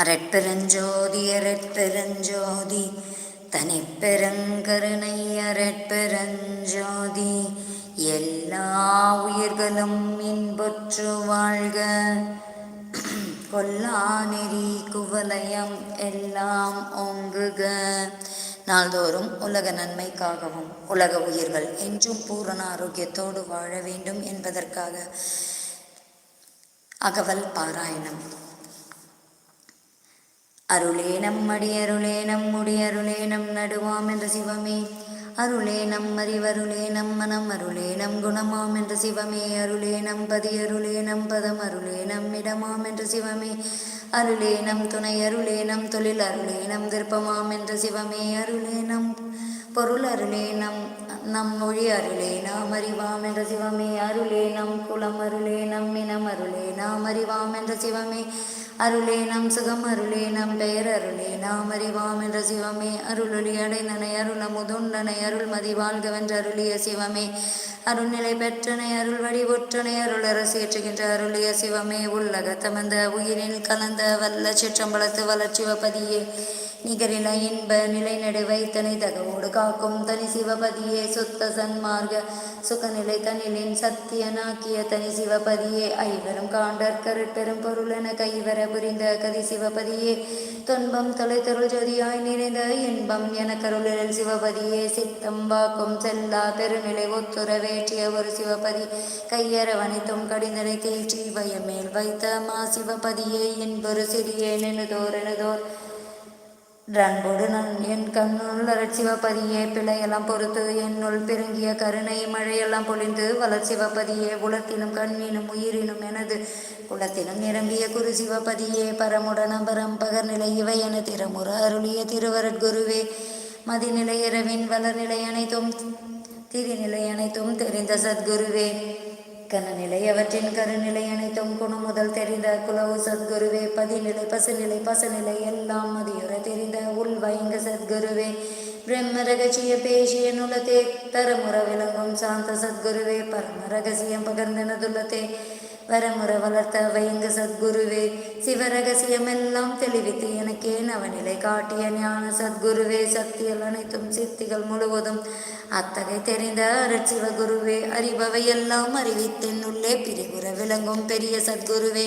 அரட்பெருஞ்சோதி அரட்பெருஞ்சோதி தனிப்பெருங்கருணை அரட்பெருஞ்சோதி எல்லா உயிர்களும் இன்பொற்று வாழ்க. கொல்லா நெறி குவலயம் எல்லாம் ஓங்குக. நாள்தோறும் உலக நன்மைக்காகவும் உலக உயிர்கள் என்றும் பூரண ஆரோக்கியத்தோடு வாழ வேண்டும் என்பதற்காக அகவல் பாராயணம். அருளே நம்மடி அருளே நம்முடி அருளே நம் நடுவாம் என்ற சிவமே அருளே நம் அறிவருளே நம் மனம் அருளே நம் குணமாம் என்ற சிவமே அருளே நம் பதி அருளே நம் பதம் அருளே நம்மிடமாம் என்ற சிவமே அருளே நம் துணை அருளே நம் தொழில் அருளே நம் விருப்பமாம் என்ற சிவமே அருளே நம் பொருள் அருளே நம் நம் மொழி அருளே நாம் அறிவாம் என்ற சிவமே அருளே நம் குலம் அருளே நம் இனம் அருளே நாம் அறிவாம் என்ற சிவமே அருளேனம் சுகம் அருளேனம் பெயர் அருளே நாம் அறிவாம் என்ற சிவமே. அருளொளி அடைந்தனை அருள் அமுதுண்டனை அருள் மதி வாழ்கவென்ற அருளிய சிவமே. அருள்நிலை பெற்றனை அருள் வழி ஒற்றனை அருள் அரசேற்றுகின்ற அருளிய சிவமே. உள்ளக தமந்த உயிரில் கலந்த வல்ல சிற்றம்பலத்து வளர்ச்சிவபதியே நிகரில இன்ப நிலை நடுவை தனி தகவோடு காக்கும் தனி சிவபதியே சுத்த சன்மார்க சுகநிலை தனிலின் சத்தியனாக்கிய தனி சிவபதியே ஐவரும் காண்டற் கருட்பெரும் பொருள் என கைவர புரிந்த கதி சிவபதியே துன்பம் தொலைத்தருள் ஜோதியாய் நிறைந்த இன்பம் என கருளில் சிவபதியே சித்தம் வாக்கும் செல்லா பெருநிலை ஒத்துறவேற்றிய ஒரு சிவபதி கையரவனைத்தும் கடிந்தனை தேற்றி வயமேல் வைத்த மா சிவபதியே என்பொரு சிறியே நெனுதோர் எனதோர் ரன்போடு நான் என் கண்ணுள் சிவபதியே பிழையெல்லாம் பொறுத்து என்னுள் பெருங்கிய கருணை மழையெல்லாம் பொழிந்து வளர் உலத்தினும் கண்ணினும் உயிரினும் எனது குலத்தினும் நிரம்பிய குரு சிவபதியே பரமுடன பரம் பகர்நிலை இவை என திறமுற அருளிய திருவரட்குருவே மதிநிலை இரவின் வளர்நிலை அனைத்தும் திரிநிலை அனைத்தும் தெரிந்த சத்குருவே. கனநிலை அவற்றின் கருநிலை அனைத்தும் குணம் முதல் தெரிந்த குலவு சத்குருவே பதிநிலை பசுநிலை பசுநிலை எல்லாம் மதியுற தெரிந்த உள் வைங்க சத்குருவே. பிரம்ம ரகசிய பேசிய நுலத்தே தரமுற விளங்கும் சாந்த சத்குருவே பரம ரகசியம் பகர்ந்தனதுள்ளத்தே. வரமுற வளர்த்த வைங்க சத்குருவே சிவரகசியம் எல்லாம் தெளிவித்து எனக்கே நவநிலை காட்டிய ஞான சத்குருவே சக்திகள் அனைத்தும் சித்திகள் முழுவதும் அத்தகை தெரிந்த அருட்சிவகுருவே அறிபவை எல்லாம் அறிவித்தென் உள்ளே பிரிகுற விளங்கும் பெரிய சத்குருவே.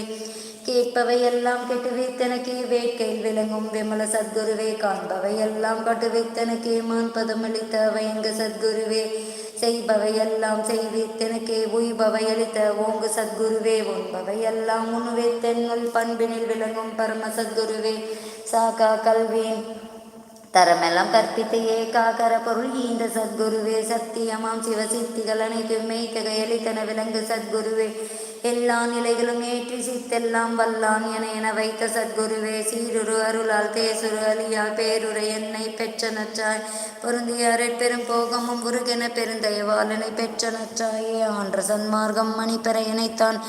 கேட்பவை எல்லாம் கெட்டுவைத்தனக்கே வேட்கையில் விளங்கும் விமல சத்குருவே காண்பவை எல்லாம் கட்டுவைத்தனக்கே மான் பதமளித்த வைங்க சத்குருவே. செய்பவையெல்லாம் செய்வித்தெனக்கே உய்பவை அளித்த ஓங்கு சத்குருவே. உண்பவை எல்லாம் தென்னுள் பண்பினில் விளங்கும் பரம சத்குருவே. சாகா கல்வேன் தரமெல்லாம் கற்பித்த ஏகாகர பொருள் ஈந்த சத்குருவே. சத்தியமாம் சிவசித்திகள் அனைத்தும் மெய்த்தகையளித்தன விளங்கு விலங்கு சத்குருவே. எல்லா நிலைகளும் ஏற்றி சித்தெல்லாம் வல்லான் என என வைத்த சத்குருவே சீருரு அருளால் தேசுரு அலியா பேருரை என்னை பெற்ற நற்றாய் பொருந்திய பெரும் போகமும் உருகென பெருந்தயவாளனை பெற்ற நற்றாயே ஆன்ற சன்மார்க்கம் மணிப்பெற இணைத்தான்.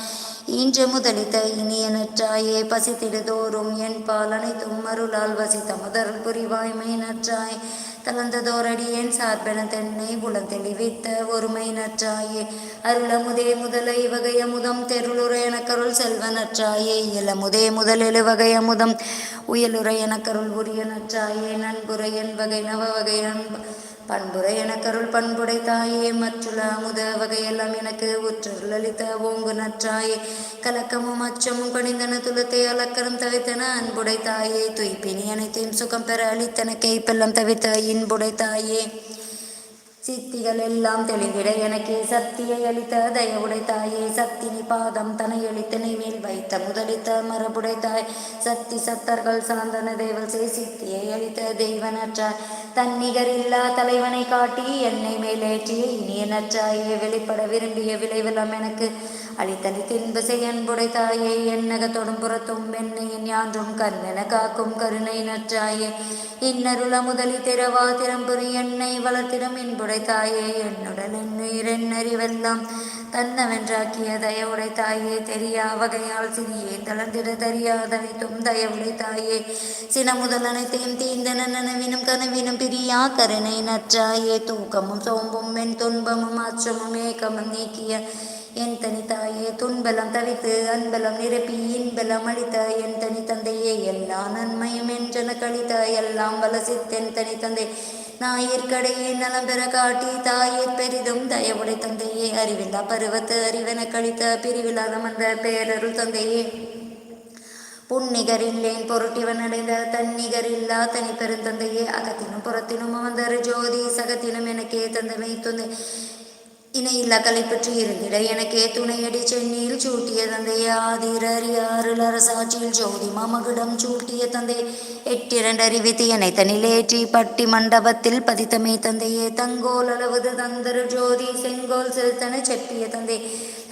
இன்று முதலித்த இனிய நற்றாயே பசித்திடுதோறும் என் பால் அனைத்தும் அருளால் வசித்த முதல் புரிவாய்மை நற்றாய் தளர்ந்ததோரடியேன் சார்பென தென்னை புலம் தெளிவித்த ஒருமை நற்றாயே? அருளமுதே முதலை வகையமுதம் தெருளுரை எனக்கருள் செல்வ நற்றாயே. இளமுதே முதல் எழுவகை அமுதம் உயலுரை எனக்கருள் உரிய நற்றாயே. நண்புரை என் வகை நவ வகை அன்பு பண்புரை எனக்கருள் பண்புடை தாயே மற்றுள்ள அமுத வகையெல்லாம் எனக்கு உற்றருள் அளித்த ஓங்கு நற்றாயே. கலக்கமும் அச்சமும் பணிந்தன துலத்தை அலக்கரம் தவித்தன அன்புடை தாயே. துய்ப்பினி அனைத்தையும் சுகம் பெற அளித்தன கைப்பெல்லாம் தவித்த இன்புடை தாயே. சித்திகள் எல்லாம் தெளிவிட எனக்கே சக்தியை அளித்த தயவுடை தாயே சக்தினி பாதம் தனையளித்தனை மேல் வைத்த முதலித்த மரபுடை தாய் சக்தி சத்தர்கள் சாந்தன தேவல் செய் சித்தியை அளித்த தெய்வனற்றாய் தன்னிகரில்லா தலைவனை காட்டி என்னை மேலேற்றிய இனிய நற்றாயே வெளிப்பட விரும்பிய விளைவெல்லாம் எனக்கு. அளித்தனி தின்பு செய்யன்புடை தாயே என்னகத்தொடும் புறத்தும் என்னை யான்றும் கண்ணென காக்கும் கருணை நற்றாயே. இன்னருள முதலி திறவா திறம்புரி என்னை வளர்த்திடும் இன்புடை தாயே என்னுடன் என்னுயிர் என்னறிவெல்லாம் தன்னவென்றாக்கிய தயவுடை தாயே. தெரியா வகையால் சிறியே தளர்ந்திட தெரியாதனைத்தும் தயவுடை தாயே. சின முதல் அனைத்தையும் தீந்தன நனவினும் கனவினும் பிரியா கருணை நற்றாயே. தூக்கமும் சோம்பும் வெண் துன்பமும் அச்சமும் ஏக்கமும் நீக்கிய என் தனி தாயே துன்பலம் தவித்து அன்பலம் நிரப்பி இன்பலம் அளித்த என் தனி தந்தையே எல்லா நன்மையும் என்றன கழித்த எல்லாம் வலசித்தென் தனி தந்தை. ஞாயிற்கடையே நலம் பெற காட்டி தாயே பெரிதும் தயவுடை தந்தையே. அறிவில்லா பருவத்து அறிவென கழித்த பிரிவில்லாத மந்த பேரருள் தந்தையே. புன்னிகரில்லேன் பொருட்டிவன் அடைந்த தன்னிகரில்லா தனி பெருந்தந்தையே அகத்தினும் புறத்தினும் அமர்ந்தரு ஜோதி சகத்தினும் எனக்கே தந்தமை துந்தை இணையில்லா கலை பற்றி இருந்திட. எனக்கே துணையடி சென்னியில் சூட்டிய தந்தை ஆதிரர் யாருள் அரசாட்சியில் ஜோதி மாமகுடம் சூட்டிய தந்தை எட்டிரண்டு அறிவித்து என்னை தனிலேற்றி பட்டி மண்டபத்தில் பதித்தமே தந்தையே தங்கோல் அளவது தந்தரு ஜோதி செங்கோல் செலுத்தன செப்பிய தந்தை.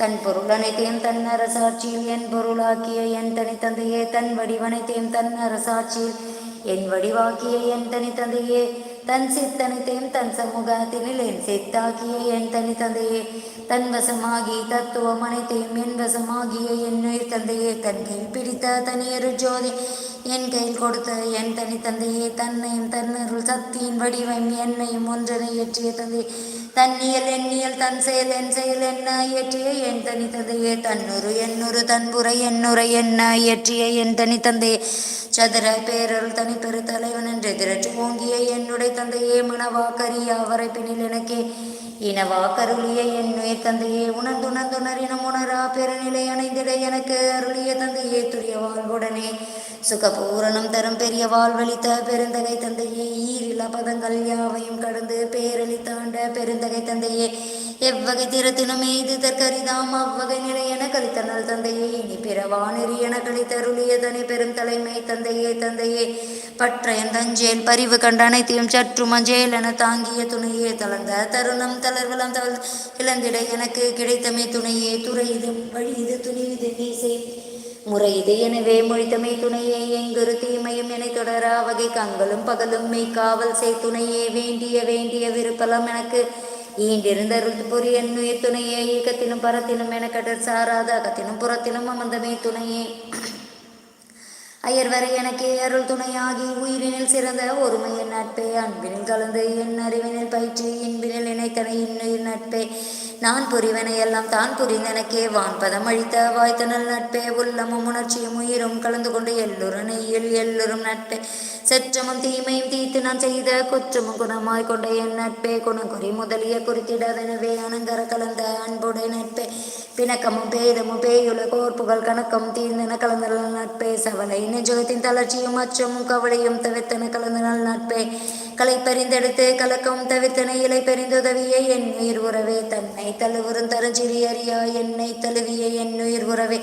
தன் பொருள் அனைத்தையும் தன் அரசாட்சியில் என் பொருளாக்கிய என் தனி தந்தையே தன் வடிவனைத்தையும் தன் அரசாட்சியில் என் வடிவாக்கிய என் தனி தந்தையே தன் சித்தனித்தையும் தன் சமூகத்தினில் என் சித்தாக்கிய என் தனி தந்தையே தன் வசமாகி தத்துவம் அனைத்தையும் என் வசமாகிய என் உயிர் தந்தையே தன் கையில் பிடித்த தனியொரு ஜோதி என் கையில் கொடுத்த என் தனி தந்தையே தன்னையும் தன்னருள் சக்தியின் வடிவம் என்னையும் ஒன்றனை ஏற்றிய தந்தை தன்னியல் எண்ணியல் தன் செயல் என் செயல் என்ன? இயற்றிய என் தனி தந்தையே தன்னுரு என்னுரு தன்புரை என்னுரை என்ன? இயற்றிய என் தனி தந்தையே சதுர பேரருள் தனி பெரு தலைவன் என்று திரட்டு ஓங்கிய என்னுடைய தந்தையே மனவாக்கரிய அவரை பின்னில் எனக்கே இனவா கருளிய என் தந்தையே தந்தையே உணர்ந்துணர்ந்துணரினம் உணரா பெருநிலை அணைந்திட எனக்கு அருளிய தந்தையே துரிய வாழ்வுடனே சுகபூரணம் தரும் பெரிய வாழ்வழித்த பெருந்தகை தந்தையே ஈரில பதங்கள் யாவையும் கடந்து பேரளித்தாண்ட பெருந்தகை தந்தையே. எவ்வகை திறத்தினும் எய்து தற்கரிதாம் அவ்வகை நிலை என கழித்தனல் தந்தையே. இனி பிறவானெறி என கழித்தருளிய தனி பெரும் தலைமை தந்தையே தந்தையே. பற்றையன் தஞ்சேல் பரிவு கண்ட அனைத்தையும் சற்று மஞ்சேல் என தாங்கிய துணையே. தளர்ந்த தருணம் தளர்வலம் தவள் இளந்திட எனக்கு கிடைத்தமே துணையே. துறை இது வழி இது துணி இது வீசை முறை இது எனவே மொழித்தமை துணையே எங்கொரு தீமையும் என தொடரா வகை கங்களும் பகலும் மெய் காவல் செய் துணையே வேண்டிய வேண்டிய விருப்பலம் எனக்கு. ஈண்டிருந்த புரி என்னுயிர் துணையே இயக்கத்திலும் பரத்திலும் என கடற் சாராத அகத்திலும் புறத்திலும் அமர்ந்தமே துணையே. அயர்வரை எனக்கு எனக்கே அருள் துணையாகி உயிரினில் சிறந்த ஒருமையின் நட்பே. அன்பினில் கலந்து என் அறிவினில் பயிற்சி இன்பினில் இணைத்தனை இன்னுயிர் நட்பே. நான் புரிவனை எல்லாம் தான் புரிந்தனக்கே. வான்பதம் அழித்த வாய்த்தனல் நட்பே. உள்ளமும் உணர்ச்சியும் உயிரும் கலந்து கொண்டு எல்லோரும் நெய்யில் எல்லோரும் நட்பே. செற்றமும் தீமையும் தீத்து நான் செய்த குற்றமும் குணமாய் கொண்ட என் நட்பே. குணங்குறி முதலிய குறித்திடாதெனவே அனங்கர கலந்த அன்புடை நட்பே. பிணக்கமும் பேதமும் பேயுல கோர்ப்புகள் கணக்கம் தீர்ந்தன கலந்த நட்பே. சவலை நெஞ்சகத்தின் தளர்ச்சியும் அச்சமும் கவலையும் தவிர்த்தன கலந்த நட்பே. கலை பறிந்தெடுத்து கலக்கம் தவிர்த்தன இலை பறிந்துதவிய என் உயிர் உறவே தன்னை தழுவுறும் தரஞ்சிறி அறியா என்னை தழுவிய என் உயிர் உறவே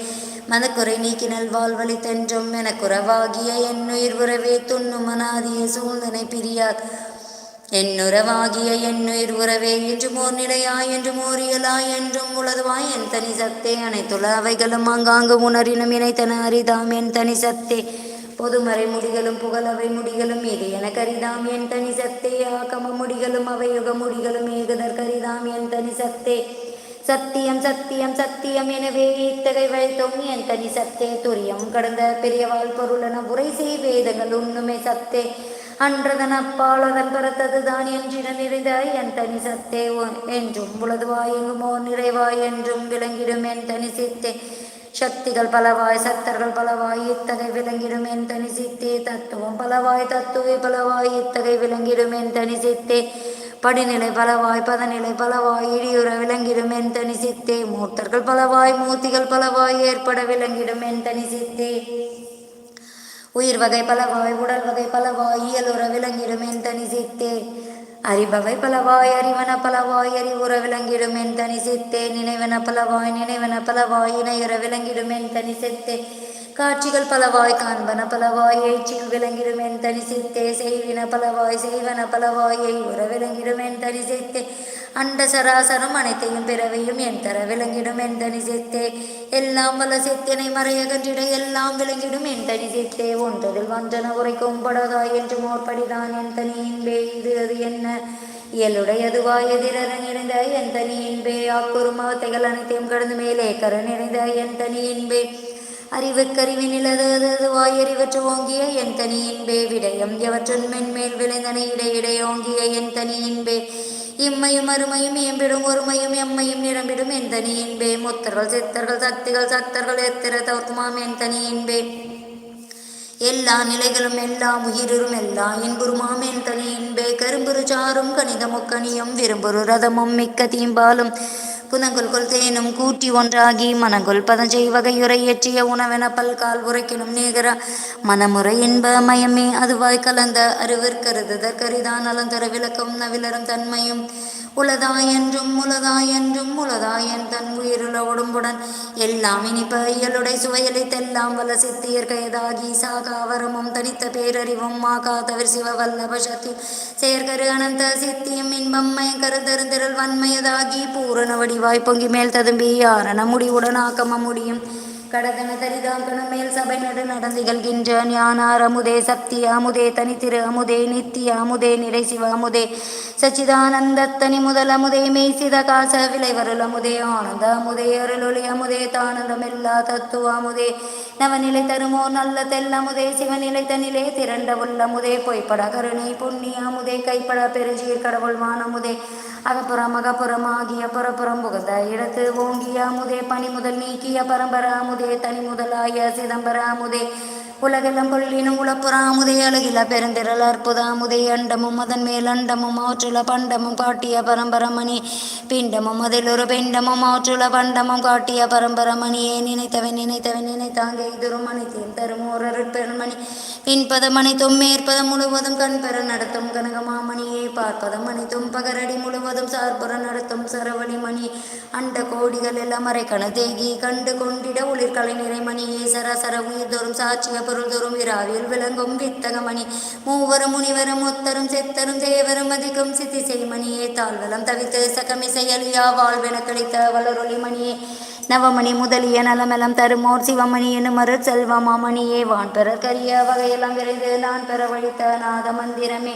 மனக்குறை நீக்கினல் வாழ்வழி தென்றும் எனக்குறவாகிய என் உயிர் உறவே துண்ணும் மனாதிய சூழ்ந்தனை பிரியார். என்னுறவாகிய என்னுயிர் உறவே என்றும் ஓர் நிலையாய் என்றும் ஓர் என்றும் உளதுவாய் என் தனி சத்தே அனைத்துள்ள அவைகளும் அங்காங்கு உணரினும் இணைத்தன அரிதாம் என் தனி சத்தே. பொதுமறை முடிகளும் புகழவை முடிகளும் இது எனக்கு அரிதாம் என் தனி சத்தே. ஆகம முடிகளும் அவை யுக முடிகளும் ஏகுதற்கரிதாம் என் தனி சத்தே. சத்தியம் சத்தியம் சத்தியம். எனவே இத்தகை வைத்தோம் என் தனி சத்தே துரியம் கடந்த பெரியவாள் பொருளன உரை செய் வேதங்கள் உண்ணுமே சத்தே. அன்றதன் அப்பால் அதன் பரத்ததுதான் தான் நிறைந்த என் தனி சத்தே. என்றும் உளதுவாய் எங்குமோ நிறைவாய் என்றும் விளங்கிடும் என் தனி சித்தே. சக்திகள் பலவாய் சத்தர்கள் பலவாய் இத்தகை விளங்கிடும் என் தனி சித்தே. தத்துவம் பலவாய் தத்துவே பலவாய் இத்தகை விளங்கிடும் என் தனி சித்தே. படிநிலை பலவாய் பதநிலை பலவாய் இடியுற விளங்கிடும் என் தனி சித்தே. மூர்த்தர்கள் பலவாய் மூர்த்திகள் பலவாய் ஏற்பட விளங்கிடும் என் தனி சித்தே. உயிர் வகை பலவாய் உடல் வகை பலவாய் இயலுற விளங்கிடும் என் தனி சித்தே. அறிபவை பலவாய் அறிவன பலவாய் அறிவுற விளங்கிடும் என் தனி சித்தே. நினைவன பலவாய் நினைவன பலவாய் இணையுற விளங்கிடும் என் தனி சித்தே. காட்சிகள் பலவாய் காண்பன பலவாய் எய்ச்சில் விளங்கிடும் என் தனி செய்வின பலவாய் செய்வன பலவாய் உற விளங்கிடும் என் தனி அண்ட சராசரம் அனைத்தையும் பிறவையும் என் தர விளங்கிடும் என் தனிசித்தே எல்லாம் வல்ல சித்தினை மறையகன்றிட எல்லாம் விளங்கிடும் என் தனிசித்தே ஒன்றதில் வந்தன உரைக்கும் படதாய் என்று மோர்படிதான் என் தனியின்பே இது அது என்ன? இயலுடையதுவா எதிரற நிறைந்த என் தனியின்பே ஆக்குறும் அவத்தைகள் அனைத்தையும் கடந்து மேலே கர நிறைந்த என் தனியின்பே அறிவுக்கறிவினிலது அதுவாய் வாயறிவற்று ஓங்கிய என் தனியின்பே விடயம். எவற்றின் மென்மேல் விளைந்தன இடையிடை ஓங்கிய என் தனியின்பே இம்மையும் அருமையும் ஏம்பிடும் ஒருமையும் எம்மையும் நிரம்பிடும் என் தனியின்பே முத்தர்கள் சித்தர்கள் சக்திகள் சக்தர்கள் எத்திர தவர்க்குமாம் என் தனியின்பே எல்லா நிலைகளும் எல்லாம் உயிரும் எல்லா இன்புருமாம் என் தனி இன்பே கரும்புரு சாரும் கணிதமுக்கணியும் விரும்புரு ரதமும் மிக்க தீம்பாலும் புனங்குல் கொள்கையினும் கூட்டி ஒன்றாகி மனங்குல் பதஞ்சை வகையுரை ஏற்றிய உணவென பல்கால் உரைக்கினும் நீகர மனமுறை இன்ப மயமே அதுவாய் கலந்த கரிதான் அலந்தர விளக்கம் நவிலரும் தன்மையும். உளதாயென்றும் உளதாயென்றும் உளதாயன் தன் உயிருள உடம்புடன் எல்லாம் இனிப்ப இயலுடை சுவையளித்தெல்லாம் வல்ல சித்தியற்கையதாகி சாகாவரமும் தனித்த பேரறிவும் மாகா தவிர சிவ வல்லப சக்தி. செயற்கரு அனந்த சித்தியும் இன்பம் மயங்கருந்தருந்திரல் வன்மையதாகி பூரணவடி வடிவாய் பொங்கி மேல் ததும்பி யாரண முடிவுடன் ஆக்கம முடியும். கடகன தரிதாங்கன மேல் சபை நடு நடந்திகழ்கின்ற ஞானார் அமுதே சக்தி அமுதே தனித்திரு அமுதே நித்திய அமுதே நிறை சிவ அமுதே சச்சிதானந்த தனி முதல் அமுதே மெய்சித காச விளைவருள் அமுதே ஆனந்த அமுதே அருளொளி அமுதே தானந்தமெல்லா தத்துவ அமுதே நவநிலை தருமோ நல்ல தெல்லமுதே சிவநிலை தனிலே திரண்ட உள்ளமுதே பொய்ப்பட கருணை புண்ணிய அமுதே கைப்பட பெருஞ்சீர் கடவுள் வானமுதே அகப்புறம் அகப்புறம் ஆகிய புறப்புறம் புகுந்த இடத்து ஓங்கிய அமுதே பனி முதல் நீக்கிய பரம்பர அமுதே தனி முதலாய சிதம்பர அமுதே உலகெல்லாம் கொள்ளினும் உளப்புறாமுதே அழகில பெருந்திரல் அற்புதாமுதே அண்டமும் அதன் மேல் அண்டமும் ஆற்றுல பண்டமும் காட்டிய பரம்பரமணி. பிண்டமும் அதில் ஒரு பிண்டமும் ஆற்றுல பண்டமும் காட்டிய பரம்பரமணியே. நினைத்தவன் நினைத்தவன் நினைத்தாங்க இதுரும் மணித்தேன் தரும் ஒரு பெருமணி. பின்பதம் அனைத்தும் மேற்பதம் முழுவதும் கண்பெற நடத்தும் கனகமாமணியே. பார்ப்பதம் அனைத்தும் பகரடி முழுவதும் சார்புற நடத்தும் சரவணி மணி அண்ட கோடிகள் எல்லாம் அரைக்கண தேகி கண்டு கொண்டிட ஒளிர்கலை நிறைமணியே. சராசர உயிர் தோறும் சாட்சிய பொருள் தோறும் விராவில் விளங்கும் வித்தகமணி. மூவரும் முனிவரும் முத்தரும் செத்தரும் தேவரும் அதிகம் சித்தி செய்மணியே. தாழ்வலம் தவித்து சகமி செயலியா வாழ்வென கழித்த வளரொளிமணியே நவமணி முதலிய நலமெல்லாம் தருமோர் சிவமணி என்னும் மறு செல்வமாமணியே வான் பெற கரிய வகையெல்லாம் விரைந்து நான் பெற வழித்த நாத மந்திரமே.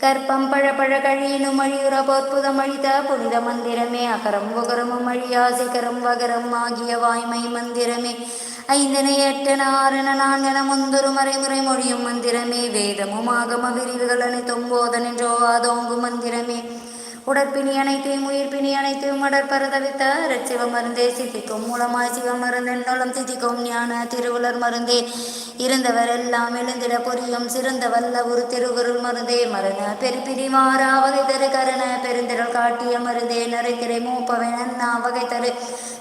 கற்பம் பழபழ கழியினும் அழியுற பொற்புதம் அழித்த புனித மந்திரமே. அகரம் உகரமும் அழியா சிகரம் வகரம் ஆகிய வாய்மை மந்திரமே. ஐந்தனை எட்டன ஆறென நான்கென முந்தொரு மறைமுறை மொழியும் மந்திரமே. வேதமும் ஆகம விரிவுகள் அனைத்தும் போதனென்றோ அதோங்கு மந்திரமே. உடற்பிணி அனைத்தையும் உயிர்ப்பிணி அனைத்தையும் உடற்பரதவித்த ரட்சிவ மருந்தே சித்திக்கும் மூலமாய் சிவ மருந்தென்னோலம் சித்திக்கும் ஞான திருவுலர் மருந்தே. இருந்தவர் எல்லாம் எழுந்திட பொரியும் சிறந்த வல்ல ஒரு திருவருள் மருந்தே. மருண பெருப்பிரி மாறா வகை தரு கரண பெருந்திரள் காட்டிய மருந்தே. நரைத்திரை மூப்பவன் அண்ணா வகை தரு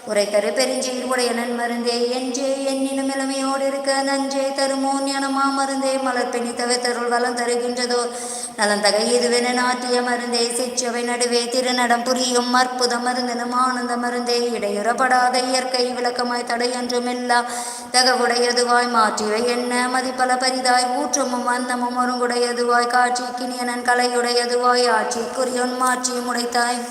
உரை தரு பெருஞ்சீர் உடையனன் மருந்தே. என்றே என்னினும் இளமையோடு இருக்க நஞ்சே தருமோ ஞானமா மருந்தே. மலர் பிணி தவித்தருள் வளம் தருகின்றதோ. நலந்தகை இதுவென நாட்டிய மருந்தே சிற்றவை நடுவே திருநடம் புரியும் அற்புத மருந்தனும் ஆனந்த மருந்தே. இடையுறப்படாத இயற்கை விளக்கமாய் தடையன்றும் இல்லா தகவுடையதுவாய். மாற்றிவை என்ன மதிப்பல பரிதாய் ஊற்றமும் அந்தமும் ஒருங்குடையதுவாய். காட்சி கிணியனன் கலையுடையதுவாய் ஆட்சிக்குரியொன் மாற்றியும் உடைத்தாய்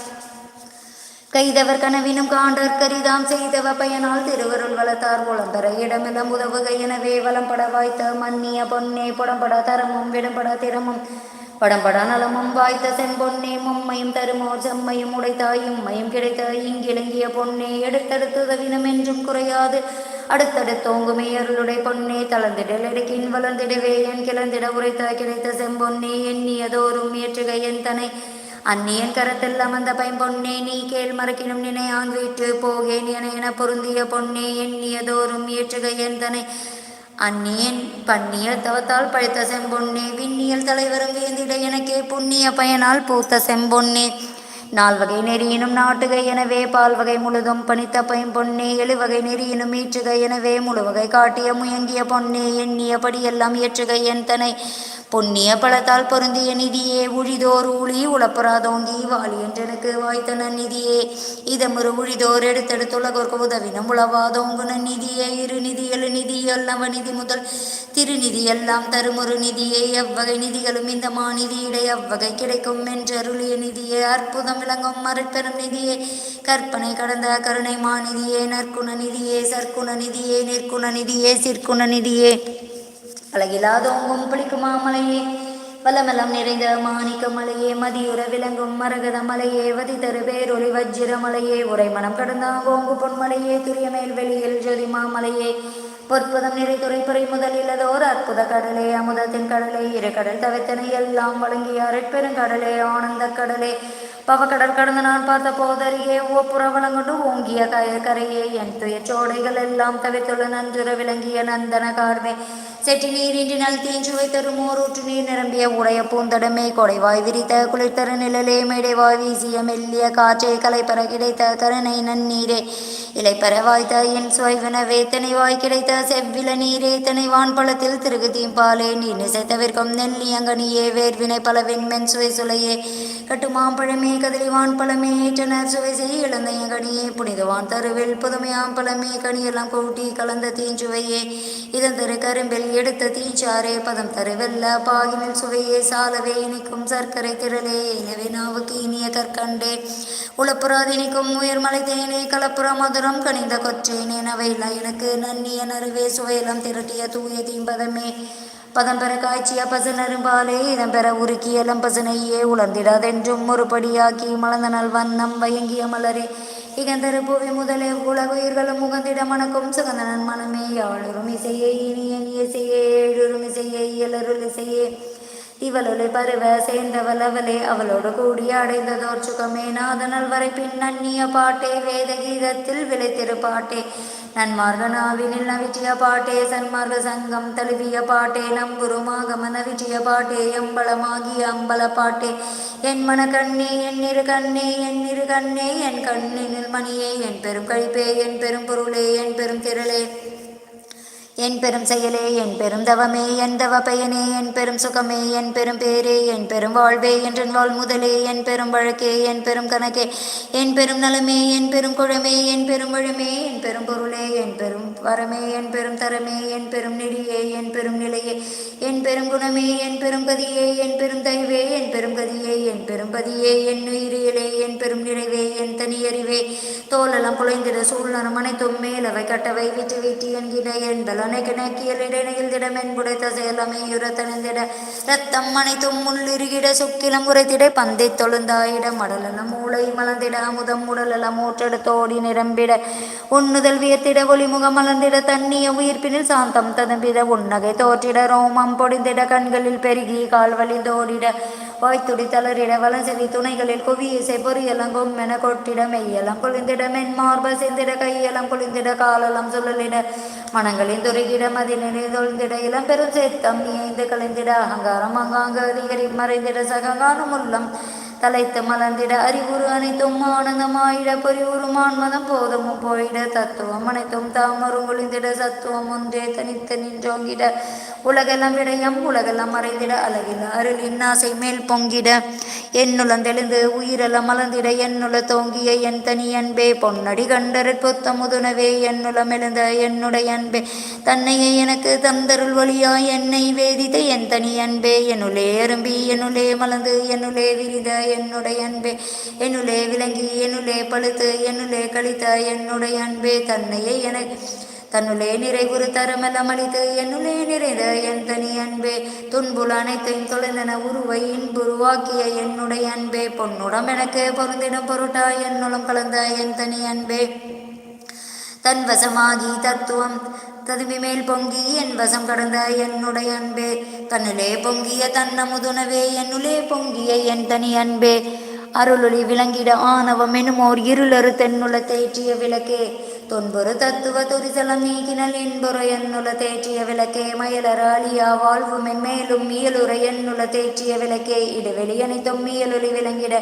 கைதவர் கனவினும் காண்டர் கரிதாம் செய்தவ பயனால் திருவருள் வளர்த்தார். உளம்பெற இடமெல்லாம் உதவுக எனவே வளம்பட வாய்த்த மன்னிய பொன்னே. புடம்பட தரமும் விடம்பட திறமும் படம்பட நலமும் வாய்த்த செம்பொன்னே மும்மையும் தருமோர் செம்மையும் உடைத்தாயும் மையும் கிடைத்த இங்கிலங்கிய பொன்னே எடுத்தடுத்து தவினம் என்றும் குறையாது. அடுத்தடுத்தோங்குமே அருளுடை பொன்னே தளர்ந்திடல் எடுக்கின் வளர்ந்திடவே என் கிளந்திட உரைத்த கிடைத்த செம்பொன்னே எண்ணியதோறும் ஏற்றுக என் தனை. அந்நியன் கரத்தில் அமர்ந்த பைம்பொன்னே நீ கேள் மறக்கினும் நினையான் வீட்டு போகேன் என என பொருந்திய பொன்னே எண்ணியதோறும் ஏற்றுக என் தனை. அந்நியன் பண்ணிய தவத்தால் பழுத்த செம்பொன்னே விண்ணியல் தலைவரும் வேந்திட எனக்கே புண்ணிய பயனால் பூத்த செம்பொன்னே. நால்வகை நெறியினும் நாட்டுகை எனவே பால்வகை முழுதும் பணித்த பைம்பொன்னே எழுவகை நெறியினும் ஈற்றுகை எனவே முழுவகை காட்டிய முயங்கிய பொன்னே எண்ணியபடி எல்லாம் என் தனை. பொன்னிய பழத்தால் பொருந்திய நிதியே உழிதோர் ஊழி உளப்புறாதோங்கி வாழி என்றெனக்கு வாய்த்தன நிதியே. இதமொரு உழிதோர் எடுத்தெடுத்துலகோர்க்கு உதவினம் உளவாதோங்குன நிதியே. இரு நிதி நிதியெல்லாம் நிதி நிதி முதல் திருநிதி எல்லாம் தருமொரு நிதியே. எவ்வகை நிதிகளும் இந்த மாநிதியிட எவ்வகை அவ்வகை கிடைக்கும் என்றருளிய நிதியே. அற்புதம் விளங்கும் மறுபெரும் நிதியே. கற்பனை கடந்த கருணை மாநிதியே. நற்குண நிதியே. சற்குண நிதியே. நிற்குண நிதியே. சிற்குண நிதியே. அழகிலாதோங்கும் புளிக்குமா மலையே? வளமெல்லாம் நிறைந்த மாணிக்க மலையே மதியுற விளங்கும் மரகத மலையே வதி தரு பேரொளி வஜ்ர மலையே உரை மனம் கடந்தாங்கோங்கு பொன்மலையே துரியமேல் வெளியில் ஜோதி மாமலையே பொற்புதம் நிறை துறைப்புரை முதலிலதோர் அற்புத கடலே அமுதத்தின் கடலே இரு கடல் தவித்தனை எல்லாம் வழங்கிய அரைப்பெருங்கடலே ஆனந்த கடலே. பவக்கடல் கடந்து நான் பார்த்த போதறியே ஓப்புற வளங்கொண்டு ஓங்கிய கய கரையே என் துயச்சோடைகள் எல்லாம் தவித்துள்ள நன்றுற விளங்கிய நந்தன கார்வே செட்டி நீரின்றினால் தீஞ்சு வைத்தரும் ஊற்று நீர் நிரம்பிய உடைய பூந்தடமே கொடைவாய் விரித்த குளிர்த்தரு நிழலே மேடைவாய் வீசிய மெல்லிய காற்றே கலைப்பற கிடைத்த கருணை நன்னீரே. இலைப்பற வாய்த்த என் சுவைவன வேத்தனை வாய் கிடைத்த செவ்வில நீரே. தனை வான்பழத்தில் திருகு தீம்பாலே. நீ நிசைத்தவிற்கும் நெல்லியங்கனியே வேர்வினை பலவின் மென் சுவை சுலையே கட்டுமாம்பழமே கதிரிவான் பழமே. ஏற்றனர் சுவை செய் இளந்தையங்கனியே புனிதவான் தருவில் புதுமையாம் பழமே. கனியெல்லாம் கூட்டி கலந்த தீஞ்சுவையே இதன் தரு கரும்பில் எடுத்த தீச்சாரே பதம் தருவெல்ல. பாகினில் சுவையே சாலவே இனிக்கும் சர்க்கரை திரளே. எனவே நாவுக்கு இனிய கற்கண்டே. உளப்புறாதினிக்கும் உயர்மலை தேனே. கலப்புற மதுரம் கனிந்த கொற்றேனே நவையில்லை எனக்கு நன்னிய நறுவே சுவையெல்லாம் திரட்டிய தூய தீம்பதமே. பதம் பெற காய்ச்சிய பசுநரும்பாலே இதம் பெற உருக்கிய லம்பசனையே. உலர்ந்திடாதென்றும் ஒருபடியாக்கி மலர்ந்த நல் வண்ணம் வயங்கிய மலரே. இகந்தரு புவி முதலே உலகுயிர்களும் முகந்திட மணக்கும் சுகந்தனன் மனமே யாழொரும் இசையே இனிய இசையே எழுரும் இசையே இயலருள் இசையே. இவளுளை பருவ சேர்ந்தவள் அவளே. அவளோடு கூடி அடைந்ததோர் சுகமே. நாதனல் வரை பின் நன்னிய பாட்டே வேத கீதத்தில் விளைத்திரு பாட்டே. நன்மார்கனாவினில் நவிற்றிய பாட்டே சன்மார்க சங்கம் தழுவிய பாட்டே. நம் குருமாகம நவிற்றிய பாட்டே எம்பளமாகிய அம்பல பாட்டே. என் மன கண்ணே என் இரு கண்ணே என் இரு கண்ணே. என் கண்ணினில் மணியே என் பெரும் கழிப்பே என் பெரும் பொருளே என் பெரும் திரளே. என் பெரும் செயலே என் பெரும் தவமே என் தவ பயனே என் பெரும் சுகமே என் பெரும் பேரே என் பெரும் வாழ்வே என்றன் வாழ் முதலே என் பெரும் வழக்கே என் பெரும் கணக்கே என் பெரும் நலமே என் பெரும் குழமே என் பெரும் வழமே என் பெரும் பொருளே என் பெரும் வரமே என் பெரும் தரமே என் பெரும் நெடியே என் பெரும் நிலையே என் பெருங்குணமே என் பெரும்பதியே என் பெருந்தயவே என் பெரும் கதியே என் பெரும் பதியே என் உயிரியலே என் பெரும் நிறைவே என் தனியறிவே தோலெல்லாம் குலைந்திட சூழ்நரம் அனைத்தும் மேலவை கட்டவை வீட்டு வீட்டு என்கிற என்பல அணைக்கு நக்கியல் இடைநில் திடமென் புடைத்த செயலமே யுரத்தணிந்திட ரத்தம் அனைத்தும் உள்ளிருகிட சுக்கிலம் உரைத்திட பந்தை தொழுந்தாயிட மடலன மூளை மலர்ந்திட அமுதம் உடலெல்லாம் ஊற்றெடுத்தோடி நிரம்பிட. உண்ணுதல் வியத்திட ஒளிமுகம் மலர்ந்திட தண்ணிய உயிர்ப்பினில் சாந்தம் ததும்பிட உன்னகை தோற்றிட ரோமம் முகம் பொடிந்திட கண்களில் பெருகி கால் வலிந்தோடிட வாய்த்துடி தளரிட வலஞ்செவி துணைகளில் குவியிசை பொறியலங்கும் என கொட்டிட மெய்யலம் குளிந்திட மென்மார்ப சிந்திட கையலம் குளிந்திட காலலம் சுழலிட மனங்களின் துருகிட மதிநிலை தொழுந்திட இளம்பெரும் சேத்தம் இயைந்து கலைந்திட அகங்காரம் அங்காங்க அதிகரி மறைந்திட சகங்காரம் உள்ளம் தலைத்து மலர்ந்திட அறிவுறு அனைத்தும் ஆனந்தமாயிட பொறிவுறு மான்மதம் போதமும் போயிட தத்துவம் அனைத்தும் தாமரும் ஒளிந்திட சத்துவம் ஒன்றே தனித்து நின்றோங்கிட உலகெல்லாம் விடயம் உலகெல்லாம் மறைந்திட அழகில் அருள் இன்னாசை மேல் பொங்கிட. என்னுளம் தெளிந்து உயிரெல்லாம் மலர்ந்திட என்னுள தோங்கிய என் தனி அன்பே. பொன்னடி கண்டர் பொத்த முதுனவே என்னுளம் எழுந்த என்னுடைய அன்பே. தன்னையே எனக்கு தந்தருள் வழியா என்னை வேதித்த என் தனி அன்பே. என்னுளே அரும்பி என்னுளே மலர்ந்து என்னுளே விரித என்னுடைய அன்பே. என்னுளே விளங்கி என்னுளே பழுத்து என்னுளே கழித்த என்னுடைய அன்பே. தன்னையே எனக்கு தன்னுள்ளே நிறைவுறு தரமெல்லாம் அளித்து என்னுள்ளே நிறைந்த என் தனி அன்பே துன்புல அனைத்தையும் தொலைந்தன உருவை இன்புருவாக்கிய என்னுடைய அன்பே. பொன்னுடம் எனக்கு பொருந்திடும் பொருட்டா என்னுளம் கலந்த என் தனி அன்பே. தன் வசமாகி தத்துவம் ததுமி மேல் பொங்கி என் வசம் கடந்த என்னுடைய அன்பே. தன்னிலே பொங்கிய தன்னமுதுனவே என்னுளே பொங்கிய என் தனி அன்பே. அருளொளி விளங்கிட ஆணவம் எனுமோர் இருளறு தென்னுள தேற்றிய விளக்கே. தொன்பொரு தத்துவ துரிசலம் நீக்கினல் இன்பொரு என்னுல தேற்றிய விளக்கே மயலராளியா வாழ்வு மென்மேலும் இயலுற என்னுல தேற்றிய விளக்கே இடைவெளி அனைத்தும் மீயலொலி விளங்கிட.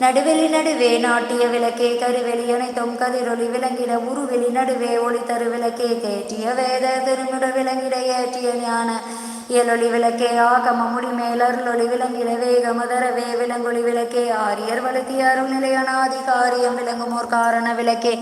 நடுவெளி நடுவே நாட்டிய விளக்கே கருவெளி அனைத்தும் கதிரொலி விளங்கிட. உருவெளி நடுவே ஒளி தரு விளக்கே தேற்றிய வேத திருமுட விளங்கிட. ஏற்றிய ஞான இயலொளி விளக்கே ஆகம முடிமேல் அருளொளி விளங்கிட. வேகமதரவே விளங்கொளி விளக்கே. ஆரியர் வழுத்தி நிலையான நிலையனாதி விளங்குமோர் காரண விளக்கே.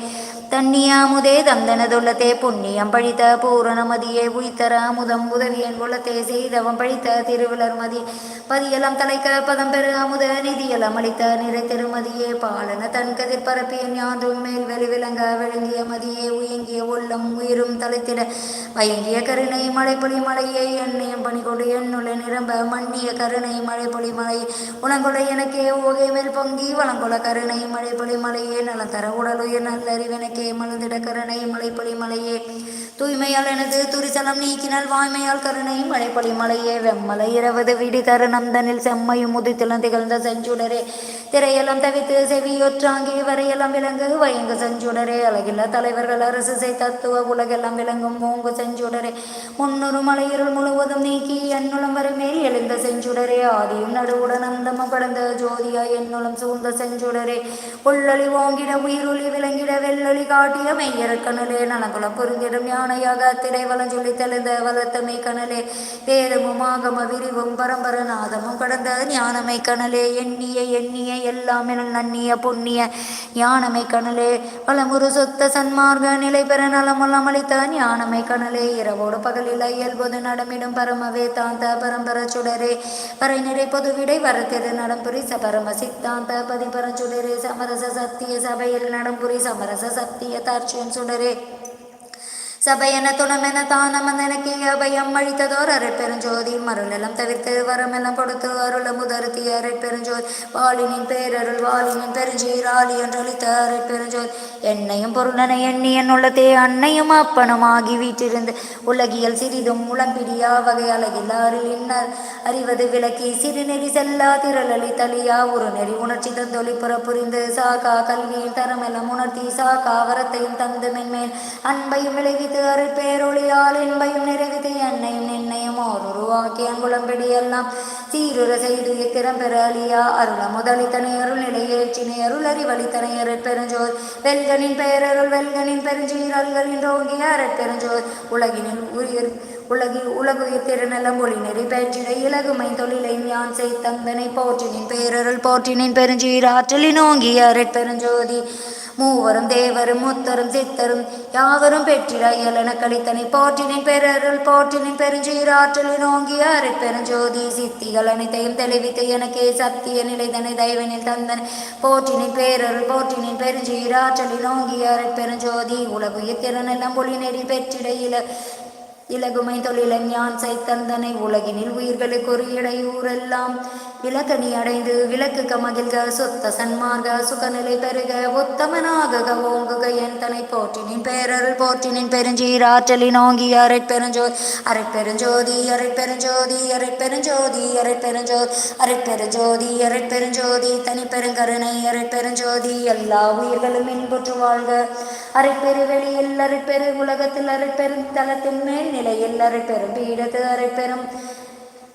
தண்ணியாமுதே தந்தனதுள்ளத்தே புண்ணியம் பழித்த பூரணமதியே உய்தர அமுதம் உதவியன் உள்ளத்தே செய்தவம் பழித்த திருவிழர்மதி. பதியலம் தலைக்க பதம் பெரு அமுத நிதியலம் அளித்த நிறை திருமதியே. பாலன தன் கதிர் பரப்பிய ஞான்றும் மேல் வெளிவிளங்க விளங்கிய மதியே. உயங்கிய உள்ளம் உயிரும் தலைத்திட வயங்கிய கருணை மழைப்பொழி மலையே. எண்ணெயம் பணி கொடு எண்ணுள்ள நிரம்ப மண்ணிய கருணை மழைப்பொழி மலை. உணங்கொலை எனக்கே ஓகை மேல் பொங்கி வளங்கொல கருணை மழைப்பொழி மலையே. நலந்தர உடலுயர் நல்லறிவெனக்கே மலர்ந்திட கருணை மழைப்பொழி மலையே. தூய்மையால் எனது துரிசலம் நீக்கினால் வாய்மையால் கருணை மழைப்பொழி மலையே. வெம்மலை இரவது விடி தரு நந்தனில் செம்மையும் முதித்திலும் திகழ்ந்த செஞ்சுடரே. திரையெல்லாம் தவித்து செவியொற்றாங்கி வரையெல்லாம் விலங்கு வயங்கு செஞ்சுடரே. அழகில்ல தலைவர்கள் அரசு செய் தத்துவ உலகெல்லாம் விளங்கும் மூங்கு செஞ்சுடரே. முன்னொரு மலையிருள் முழுவதும் நீக்கி என்னுளம் மேல் எழுந்த செஞ்சுடரே. ஆதியும் நடுவுடன் அந்தம படந்த ஜோதியா என்னுளம் சூழ்ந்த செஞ்சுடரே. உள்ளொளி ஓங்கிட உயிருளி விளங்கிட வெள்ளொளி காட்டிய மெய்யர கணலே நனகுலம் பொருந்திடும் யானையாக திரை வளஞ்சொல்லி தெளிந்த வளர்த்தமை கணலே வேதமும் ஆகம விரிவும் பரம்பர நாதமும் கடந்த ஞானமை கணலே எண்ணிய எண்ணிய எல்லாம் நன்னிய புண்ணிய ஞானமை கணலே பலமுறு சொத்த சன்மார்க்க நிலை பெற நலமுலம் அளித்த ஞானமை கணலே இரவோடு பகலில் இயல்போது நடமிடும் பரமவே தாந்த பரம்பர சுடரே. பறை நிறை பொது விடை வரத்திரு நடம்புரி சபரம சித்தாந்த பதிபரச்சுடரே சமரச சத்திய சபையில் நடம்புரி சமரச சத்திய தாட்சியம் சுடரே. சபையென துணமென தானமந்தனக்கு அபயம் அழித்ததோர் அரைப்பெருஞ்சோதி மருளெல்லாம் தவிர்த்து வரமெல்லாம் கொடுத்து அருள முதருத்தி அரைப்பெருஞ்சோதி வாலினின் பேரருள் வாலினின் பெருஞ்சீர் ஆலி அரைப்பெருஞ்சோதி என்னையும் பொருளனை எண்ணி என்னுள்ளத்தே அன்னையும் அப்பனும் ஆகி வீற்றிருந்து. உலகியல் சிறிதும் உளம்பிடியா வகை அழகில் அருள் இன்னர் அறிவது விளக்கி சிறுநெறி செல்லா திரளி தலியா ஒரு நெறி உணர்ச்சி தந்தொலி புற புரிந்து சாகா கல்வியின் தரமெல்லாம் உணர்த்தி சாகா வரத்தையும் தந்து மென்மேல் அன்பையும் விளைவித்து நிறைவித்து அருள் பேரொழியால் என்பையும் நிறைவித்து என்னையும் நின்னையும் ஓர் உருவாக்கி அங்குளம்படியெல்லாம் சீருர செய்து இத்திரம் பெற அழியா அருள முதலித்தனை அருள் நிலையேற்றினை அருள் அறிவழித்தனை அருள் பெருஞ்சோர். வெல்கனின் பெயரருள் வெல்கனின் பெருஞ்சீரல்களின் ரோங்கிய அருள் பெருஞ்சோர் உலகினில் உயிர் உலகில் உலகுயிர் திருநலம் ஒளி நெறி பேற்றிட இலகுமை தொழிலை ஞான் செய்தந்தனை போற்றினின் பேரருள் போற்றினின் பெருஞ்சீர் ஆற்றலின் ஓங்கிய அருள் பெருஞ்சோதி மூவரும் தேவரும் முத்தரும் சித்தரும் யாவரும் பெற்றிட இயலன கழித்தனை போற்றினின் பெறருள் போற்றினின் பெருஞ்சீராற்றலின் ஓங்கிய அரைப்பெருஞ்சோதி சித்திகள் அனைத்தையும் தெளிவித்து எனக்கே சத்திய நிலைதனை தயவனில் தந்தன். போற்றினின் பேரருள் போற்றினின் பெருஞ்சீராற்றலின் ஓங்கிய அரைப்பெருஞ்சோதி உலகுயிர் திறனெல்லாம் பொலி நெறி பெற்றிட இல இலகுமை தொழிலன் யான் சைத்தந்தனை உலகினில் உயிர்களுக்கு ஒரு இடையூறெல்லாம் விளக்கணி அடைந்து விளக்குக மகிழ்க சொத்த சன்மார்க சுகநிலை பெருக உத்தமனாக ஓங்குக என் தனை போற்றினின் பேரருள் போற்றினின் பெருஞ்சீர் ஆற்றலின் ஓங்கி அரை பெருஞ்சோ அரை பெருஞ்சோதி அரை பெருஞ்சோதி அரை பெருஞ்சோதி அரை பெருஞ்சோ அரை பெருஞ்சோதி அரை பெருஞ்சோதி தனி பெருங்கருணை அரை பெருஞ்சோதி எல்லா உயிர்களும் இன்புற்று வாழ்க. அரை பெருவெளியில் அரை பெரு உலகத்தில் அரை பெரும் தளத்தின் மேல் நிலையில் அரை பெரும் பீடத்து அரை பெரும்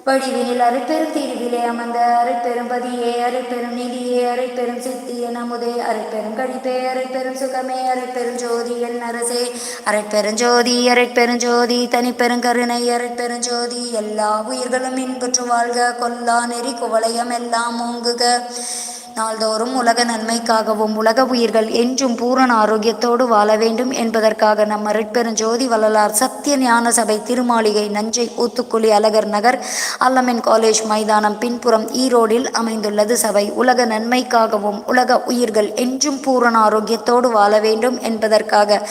வடிவினில் அரைப்பெரும் தீர்விலே அமர்ந்த அரைப்பெரும் பதியே அரைப்பெரும் நிதியே அரைப்பெரும் சித்தியே நமுதே அரைப்பெரும் கழிப்பே அரைப்பெரும் சுகமே அரைப்பெரும் ஜோதி என் அரசே. அரைப்பெருஞ்சோதி அரைப்பெருஞ்சோதி தனிப்பெருங்கருணை அரைப்பெருஞ்சோதி எல்லா உயிர்களும் இன்புற்று வாழ்க கொல்லா நெறி குவளையம் எல்லாம் ஓங்குக. நாள்தோறும் உலக நன்மைக்காகவும் உலக உயிர்கள் என்றும் பூரண ஆரோக்கியத்தோடு வாழ வேண்டும் என்பதற்காக நம் அருட்பெருஞ்சோதி வள்ளலார் சத்திய ஞான சபை திருமாளிகை நஞ்சை ஊத்துக்குழி அழகர் நகர் அல்லமின் காலேஜ் மைதானம் பின்புறம் ஈரோடில் அமைந்துள்ளது சபை. உலக நன்மைக்காகவும் உலக உயிர்கள் என்றும் பூரண ஆரோக்கியத்தோடு வாழ வேண்டும் என்பதற்காக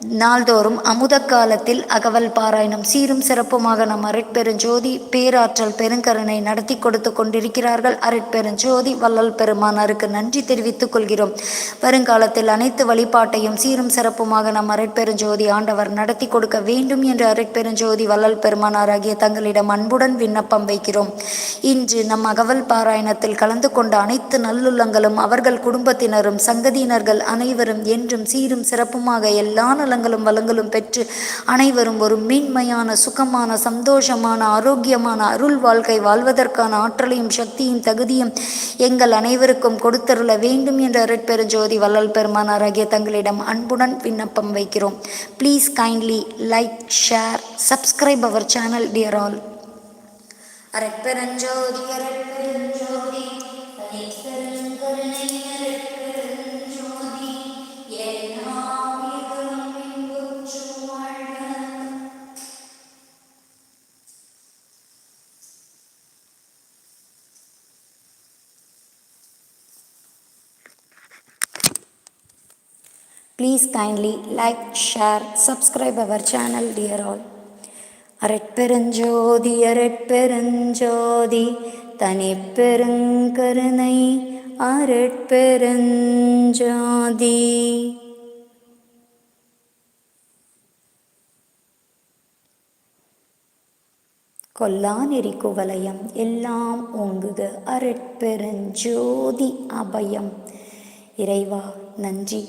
நாள்தோறும் அமுத காலத்தில் அகவல் பாராயணம் சீரும் சிறப்புமாக நம் அரட்பெருஞ்சோதி பேராற்றல் பெருங்கருணை நடத்தி கொடுத்து கொண்டிருக்கிறார்கள். அரட்பெருஞ்சோதி வள்ளல் பெருமானாருக்கு நன்றி தெரிவித்துக் கொள்கிறோம். வருங்காலத்தில் அனைத்து வழிபாட்டையும் சீரும் சிறப்புமாக நம் அரட்பெருஞ்சோதி ஆண்டவர் நடத்தி கொடுக்க வேண்டும் என்று அரட்பெருஞ்சோதி வள்ளல் பெருமானாராகிய தங்களிடம் அன்புடன் விண்ணப்பம் வைக்கிறோம். இன்று நம் அகவல் பாராயணத்தில் கலந்து கொண்ட அனைத்து நல்லுள்ளங்களும் அவர்கள் குடும்பத்தினரும் சங்கதியினர்கள் அனைவரும் என்றும் சீரும் சிறப்புமாக எல்லா நலங்களும் வளங்களும் பெற்று அனைவரும் ஒரு மீன்மையான சுகமான சந்தோஷமான ஆரோக்கியமான அருள் வாழ்க்கை வாழ்வதற்கான ஆற்றலையும் சக்தியும் தகுதியும் எங்கள் அனைவருக்கும் கொடுத்தருள வேண்டும் என்ற அருட்பெருஞ்சோதி வள்ளல் பெருமானார் ஆகிய தங்களிடம் அன்புடன் விண்ணப்பம் வைக்கிறோம். Please kindly like share subscribe our channel dear all அரட்பெருஞ்சோதி Arutperunjothi. Please kindly like share subscribe our channel dear all அரட்பெருஞ்சோதி அரட்பெருஞ்சோதி தனி பெருங்கருணை அரட்பெருஞ்சோதி கொல்லாநெறி குவலயம் எல்லாம் ஓங்குக அரட்பெருஞ்சோதி அபயம் இறைவா நன்றி